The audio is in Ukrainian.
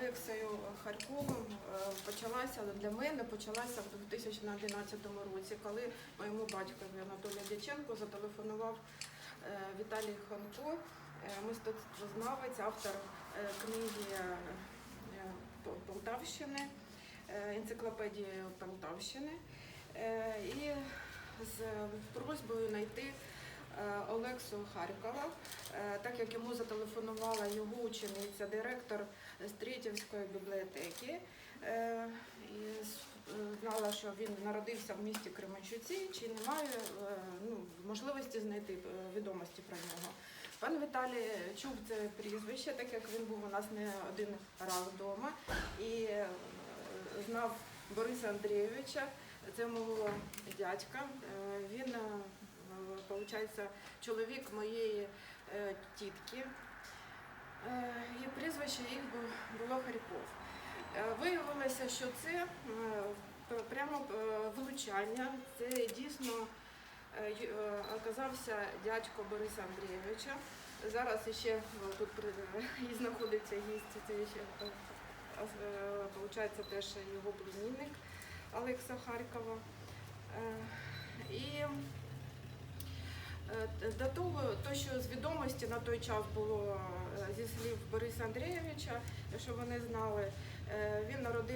Олексею Харьковим е, почалася для мене почалася в 2011 році, коли моєму батькові Анатолію Дяченко зателефонував е, Віталій Ханко, е, мистецтвознавець, автор книги Полтавщини, енциклопедії Полтавщини. І з просьбою Олексу Харкова, е, так як йому зателефонувала його учениця, директор Стрітівської бібліотеки. е, І е, знала, що він народився в місті Кременчуці, чи немає е, ну, можливості знайти відомості про нього. Пан Віталій чув це прізвище, так як він був у нас не один раз вдома, і знав Бориса Андрійовича, це мого дядька. Е, виходить, чоловік моєї е, тітки. Е, І прізвище їх було Харков. Е, Виявилося, що це е, прямо е, влучання. Це дійсно е, е, оказався дядько Бориса Андрійовича. Зараз ще е, тут і знаходиться гість, це ще виходить теж його племінник Олекса Харкова. Е, До того, то, що з відомості на той час було е, зі слів Бориса Андрійовича, що вони знали, е, він народився.